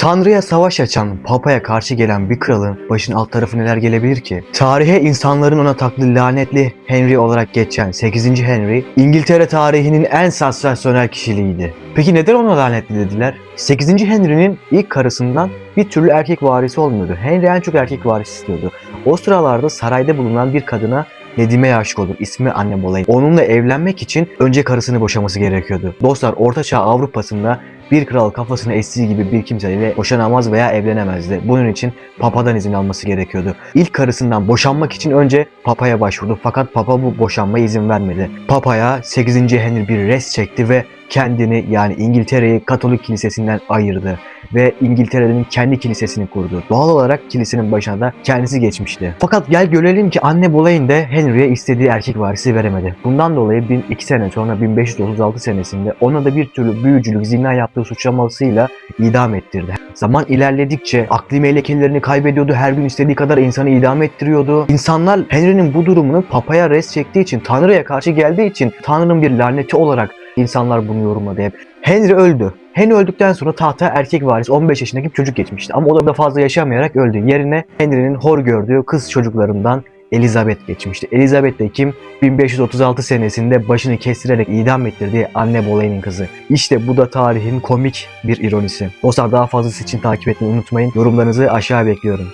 Tanrı'ya savaş açan, Papa'ya karşı gelen bir kralın başının alt tarafı neler gelebilir ki? Tarihe insanların ona taktığı lanetli Henry olarak geçen 8. Henry, İngiltere tarihinin en sansasyonel kişiliğiydi. Peki neden ona lanetli dediler? 8. Henry'nin ilk karısından bir türlü erkek varisi olmuyordu. Henry en çok erkek varis istiyordu. O sıralarda sarayda bulunan bir kadına Nedime'ye aşık olur. İsmi Anne Boleyn. Onunla evlenmek için önce karısını boşaması gerekiyordu. Dostlar Ortaçağ Avrupa'sında bir kral kafasına estiği gibi bir kimseyle boşanamaz veya evlenemezdi. Bunun için papadan izin alması gerekiyordu. İlk karısından boşanmak için önce papaya başvurdu fakat papa bu boşanmaya izin vermedi. Papaya 8. Henry bir res çekti ve kendini yani İngiltere'yi Katolik kilisesinden ayırdı ve İngiltere'nin kendi kilisesini kurdu. Doğal olarak kilisenin başına da kendisi geçmişti. Fakat gel görelim ki anne Boleyn de Henry'e istediği erkek varisi veremedi. Bundan dolayı 2 sene sonra 1536 senesinde ona da bir türlü büyücülük, zina yaptığı suçlamasıyla idam ettirdi. Zaman ilerledikçe akli melekelerini kaybediyordu. Her gün istediği kadar insanı idam ettiriyordu. İnsanlar Henry'nin bu durumunu papaya res çektiği için, Tanrı'ya karşı geldiği için Tanrı'nın bir laneti olarak insanlar bunu yorumladı hep. Henry öldü. Henry öldükten sonra tahta erkek varis 15 yaşındaki bir çocuk geçmişti. Ama o da fazla yaşamayarak öldü. Yerine Henry'nin hor gördüğü kız çocuklarından Elizabeth geçmişti. Elizabeth de kim? 1536 senesinde başını kestirerek idam ettirdiği anne Boleyn'in kızı. İşte bu da tarihin komik bir ironisi. Dostlar daha fazlası için takip etmeyi unutmayın. Yorumlarınızı aşağı bekliyorum.